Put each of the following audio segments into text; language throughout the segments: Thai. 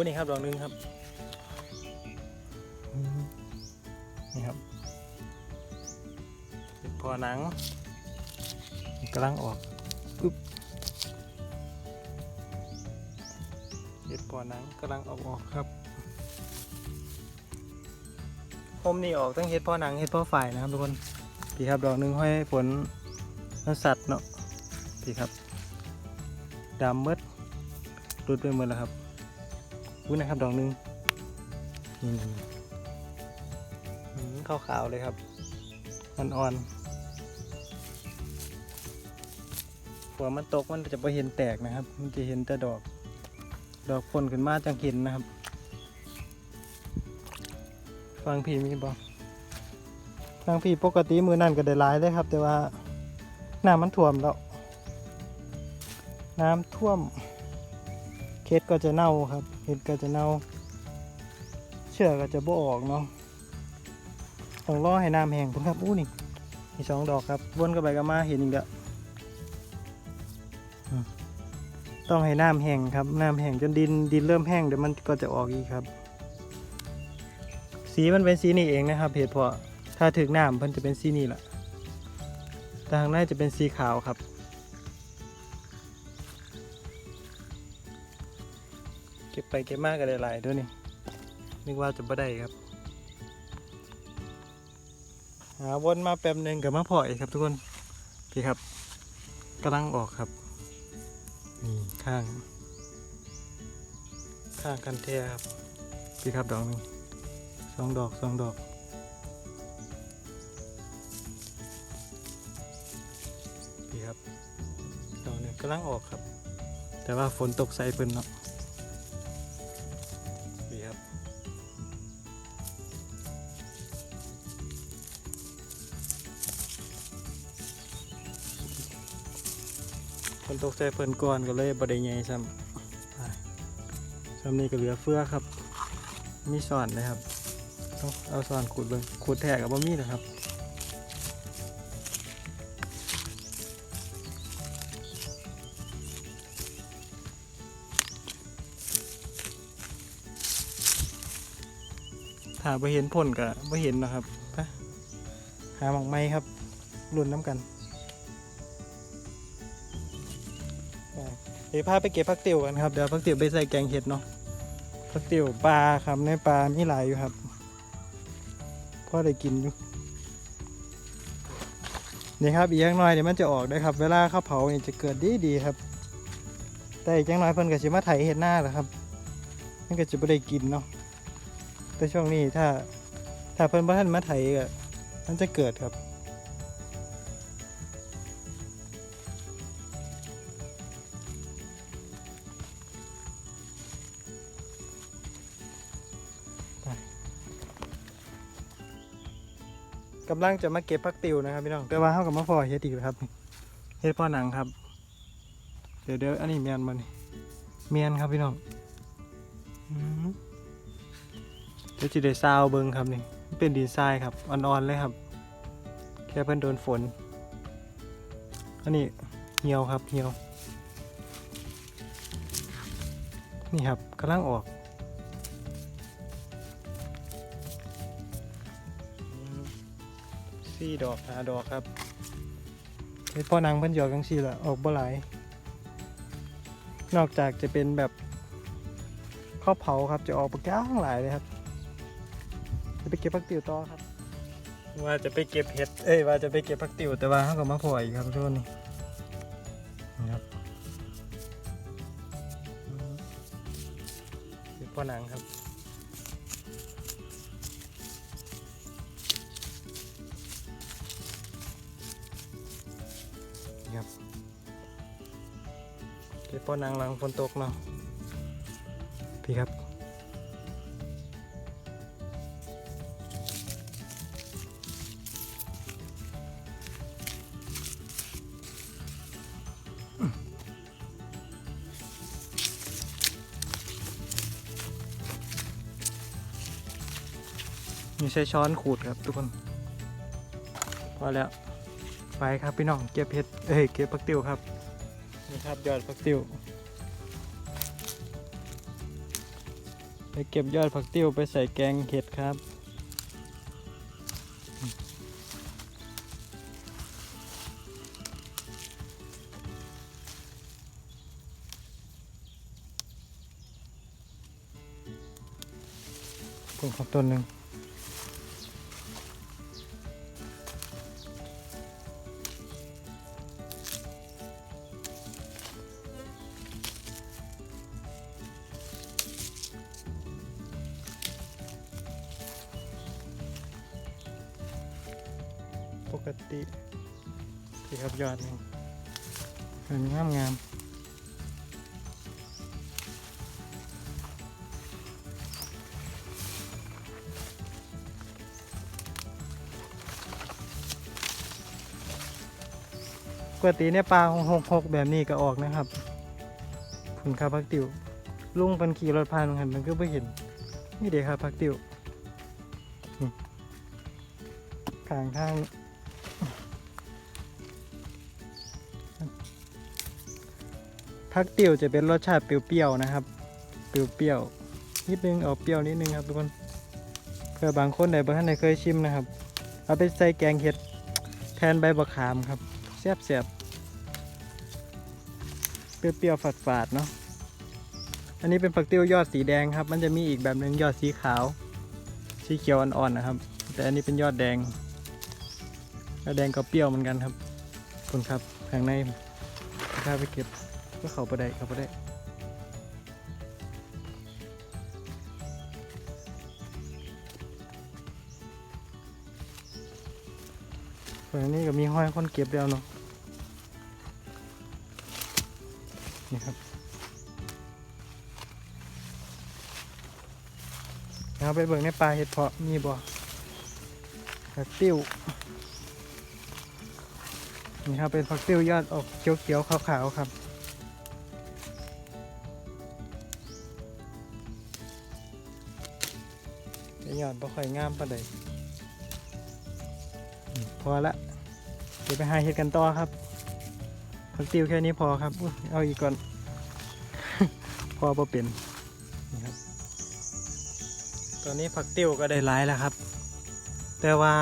อ้นี่ครับดอกหนึงครับนี่ครับเห็ดพอหนังกำลังออกปึ๊บเห็ดพอหนังกำลังออกออกครับผมนี่ออกตั้งเห็ดพอหนังเห็ดพอฝ่ายนะครับทุกคนพี่ครับดอกหนึงห้อยฝนมันสัตว์เนาะพี่ครับดำเมดรุดไปหมดแล้วครับ อุ้ยนะครับดอกหนึงนี่อืมขาวๆเลยครับ อ่อนๆหัวมันตกมันจะไม่เห็นแตกนะครับ มันจะเห็นแต่ดอก ดอกผลขึ้นมาจังเห็นนะครับ ฟังพี่มีบอฟังพี่ปกติมือนั่นก็ได้หลายเลยครับ แต่ว่าน้ำมันท่วมแล้ว น้ำท่วม เคสก็จะเน่าครับ เห็ดก็จะเน่า เชื่อก็จะบ่ออกเนาะต้องรอให้น้ำแห้งพุ่นครับอู้นี่มีสองดอกครับวนกันไปกันมาเห็นอีกแล้วอืมต้องให้น้ำแห้งครับ น้ำแห้งจนดินดินเริ่มแห้งเดี๋ยวมันก็จะออกอีกครับ สีมันเป็นสีนี้เองนะครับเหตุเพาะถ้าถึงน้ำมันจะเป็นสีนี้แหละแต่ทางในจะเป็นสีขาวครับ ก็บไปเก็บมากก็ได้หลายๆด้วยนี่นึกว่าจะบ่ได้ครับ หาวนมาแป๊บหนึงกับมาพออีกครับทุกคนพี่ครับกำลังออกครับนี่ข้าง ข้างกันเทียครับพี่ครับดอกหนึงสองดอกสองดอกพี่ครับดอกหนึงกำลังออกครับ แต่ว่าฝนตกใส่เพิ่นเนาะ นตกใจเพิ่นก่อนก็เลยบไดใหญ่ซ้ำซ้ำนี้ก็เหลือเฟือครับ มีสอนนะครับต้องเอาสอนขูดเบิ่งขูดแทกกับบ่มีนะครับถ้าไปเห็นผลก็ไปเห็นนะครับ หาหมองไม้ครับรุ่นน้ำกัน เดี๋ยวพาไปเก็บผักติ๋วกันครับ เดี๋ยวผักติ๋วไปใส่แกงเห็ดเนาะผักติ๋วปลาครับในปลามีหลายอยู่ครับพ่อได้กินอยู่นี่ครับอีกอย่างน้อยเดี๋ยวมันจะออกได้ครับ เวลาข้าวเผาเนี่ยจะเกิดดีดีครับ แต่อีกอย่างน้อยเพิ่นก็สิมาไถเห็ดหน้าแหละครับมันก็จะไม่ได้กินเนาะแต่ช่วงนี้ถ้าถ้าเพิ่นบ่ทันมาไถก็มันจะเกิดครับำลังจะมาเก็บผักติวนะครับพี่น้องแต่ว่าเฮากับมาพอเฮ็ดอีกแล้วครับเฮ็ดพ่อหนังครับ เดี๋ยวเดี๋ยวอันนี้เมียนมานี่เมียนครับพี่น้องเดี๋ยวจะได้ซาวเบิงครับนี่เป็นดินทรายครับอ่อนๆเลยครับ แค่เพิ่นโดนฝน อันนี้เหี่ยวครับเหี่ยว นี่ครับกำลังออก สี่ดอกหาดอกครับเฮ็ดพ่อนางเพิ่นหยอกจังซี่ละออกบ่หลาย นอกจากจะเป็นแบบข้าวเผาครับจะออกปากก้างหลายเลยครับ จะไปเก็บผักติ๋วต่อครับ ว่าจะไปเก็บเห็ดเอ้ยว่าจะไปเก็บผักติ๋วแต่ว่าเขาก็มาพออีกครับทุกคนนี่นะครับเก็บพ่อนังครับ เก็บพอนังหลังฝนตกเนาะพี่ครับมีใช้ช้อนขูดครับทุกคนพอแล้วไปครับพี่น้องเก็บเห็ดเอ้ยเก็บผักติวครับ นี่ครับยอดผักติวไปเก็บยอดผักติ้วไปใส่แกงเห็ดครับปลูกครับต้นหนึ่ง ปกติที่ครับยอดหนึ่งเป็นงามงามปกติเนี่ยปลาหกหกแบบนี้ก็ออกนะครับผุนคาพักติวลุงเป็นขี่รถผ่านหันมันก็ไม่เห็น นี่เด็กครับพักติวข้างข้าง พักติวจะเป็นรสชาติเปรี้ยวๆนะครับ เปรี้ยวๆนิดนึงเอาเปรี้ยวนิดนึงครับทุกคนเพื่อบางคนไหนบางท่านไหนเคยชิมนะครับ เอาไปใส่แกงเห็ดแทนใบบักขามครับแซ่บแซบๆเปรี้ยวๆฝาดๆเนาะอันนี้เป็นผักติ้วยอดสีแดงครับ มันจะมีอีกแบบหนึ่งยอดสีขาว สีเขียวอ่อนๆนะครับ แต่อันนี้เป็นยอดแดงยอดแดงก็เปรี้ยวเหมือนกันครับขอบคุณครับข้างในข้าไปเก็บ ก็เขาไปได้เขาไปได้ส่วนอันนี้ก็มีห้อยคนเก็บแล้วเนาะนี่ครับเอาไปเบิ่งในปลาเห็ดเพาะมีบ่ผักติ้วนี่ครับเป็นผักติ้วยอดออกเขียวๆขาวๆครับ ยอดบ่ค่อยงามปานใดพอละเดี๋ยวไปหาเห็ดกันต่อครับผักติวแค่นี้พอครับเอาอีกก่อน พอบ่เป็นนี่ครับ ตอนนี้ผักติวก็ได้หลายแล้วครับ แต่ว่า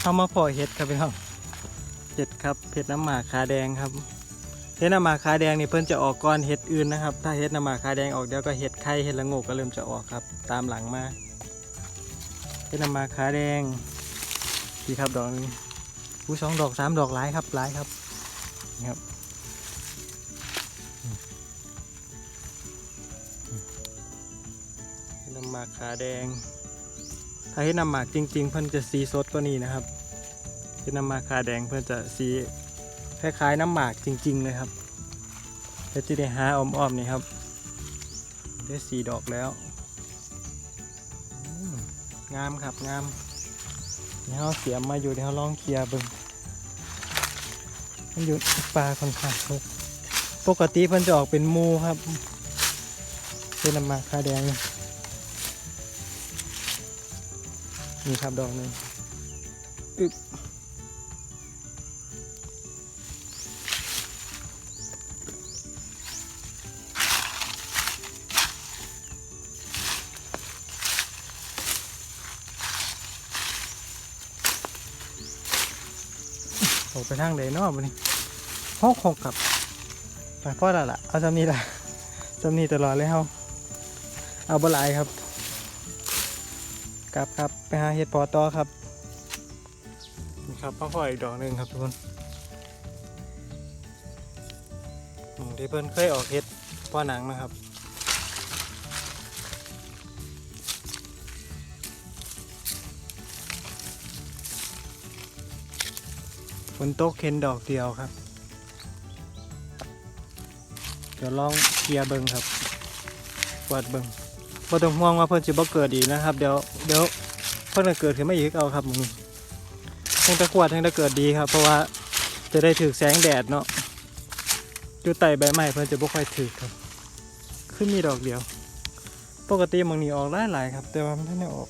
เข้ามาพอเห็ดครับพี่น้องเห็ดครับเห็ดน้ำหมากขาแดงครับเห็ดน้ำหมากขาแดงนี่เพิ่นจะออกก่อนเห็ดอื่นนะครับ ถ้าเห็ดน้ำหมากขาแดงออกเดี๋ยวก็เห็ดไข่เห็ดละโงกก็เริ่มจะออกครับ ตามหลังมา เป็นน้ำมาขาแดงดีครับดอกนึงอู้สองดอกสามดอกหลายครับหลายครับนี่ครับเป็นน้ำมาขาแดง ถ้าให้น้ำหมากจริง ๆ เพิ่อนจะสีสดกว่านี้นะครับเป็นน้ำมาขาแดงเพิ่อนจะสีคล้ายๆน้ำหมากจริง ๆ เลยครับเดี๋ยวจะได้หาอ้อมๆนี่ครับ ได้สีดอกแล้ว งามครับงามเดี๋ยวเราเสียมมาอยู่เดี๋ยวเราลองเคลียร์บึงมันอยู่ปลาค่อนข้างรกปกติมันจะออกเป็นมูครับ เป็นน้ำมากคาแดงนี่ครับดอกหนึ่งอึบ ออกไปทางใดเนอกบันนี้หกหกครับไปพ่อละละเอาจำนี้ละจำนี้ตลอดเลยเฮาเอาบหลายครับกลับครับไปหาเห็ดพอต่อครับนี่ครับพ่อพ่ออีกดอกหนึ่งครับทุกคนหมองที่เพิ่นเคยออกเห็ดพ่อหนังนะครับ ฝนโตกเข็นดอกเดียวครับ เดี๋ยวลองเคลียร์เบิงครับกวดเบิงพอต้องห่วงว่าเพิ่นจะบ่เกิดอีกนะครับ เดี๋ยวเดี๋ยวเพิ่นจะเกิดขึ้นมาอีกเอาครับมึงทั้งตะกวดทั้งตะเกิดดีครับ เพราะว่าจะได้ถือแสงแดดเนาะอยู่ใต้ใบไม้เพิ่นจะบ่ค่อยถือครับ ขึ้นมีดอกเดียว ปกติมังนี้ออกหลายหลายๆครับ แต่ว่ามันไม่ได้ออก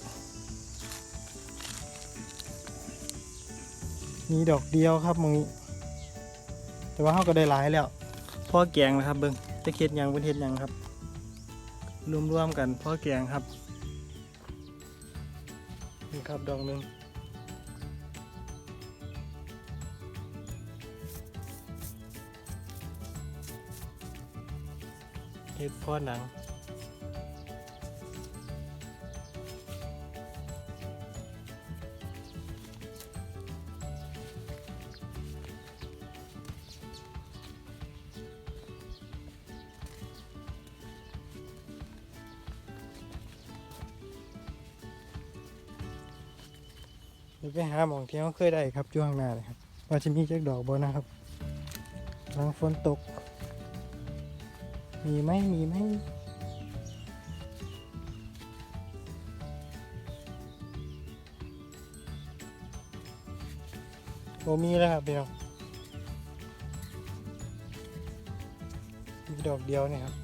มีดอกเดียวครับมึงแต่ว่าเขาก็ได้หลายแล้วพ่อแกงนะครับเบิ้งจะเค็ดยังเป็นเฮ็ดยังครับ รวมๆกันพ่อแกงครับนี่ครับดอกหนึ่งเห็ดพ่อหนัง ไปหาหมองที่เขาเคยได้ครับช่วงหน้าเลยครับว่าจะมีจักดอกบนะครับหลังฝนตก มีไหมมีไหมโอมีแล้วครับพี่น้องมีดอกเดียวเนี่ยครับ